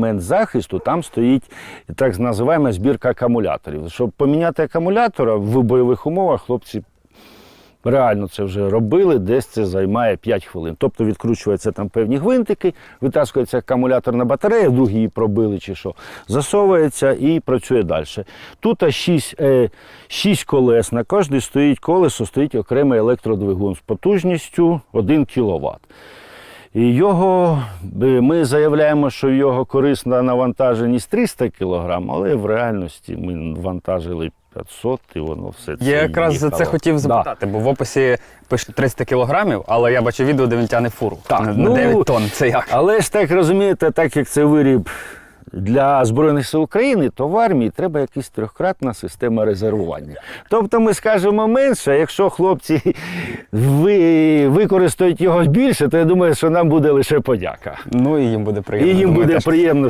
Момент захисту там стоїть так називаємо збірка акумуляторів. Щоб поміняти акумулятора в бойових умовах, хлопці реально це вже робили, десь це займає 5 хвилин. Тобто відкручуються там певні гвинтики, витаскується акумуляторна батарея, вдруг її пробили чи що, засовується і працює далі. Тут 6, е, 6 колес, на кожній стоїть колесо, стоїть окремий електродвигун з потужністю 1 кВт. І його е, ми заявляємо, що його корисна навантаженість 300 кг, але в реальності ми вантажили 500 і воно все це. Я якраз за це хотів Да. запитати, бо в описі пише 300 кілограмів, але я бачу відео, де він тягне фуру. Так, на ну, 9 тонн. Це як? Але ж так розумієте, так як це виріб для Збройних сил України, то в армії треба якась трьохкратна система резервування. Тобто ми скажемо менше, якщо хлопці ви, використають його більше, то я думаю, що нам буде лише подяка. Ну і їм буде І приємно. їм буде приємно,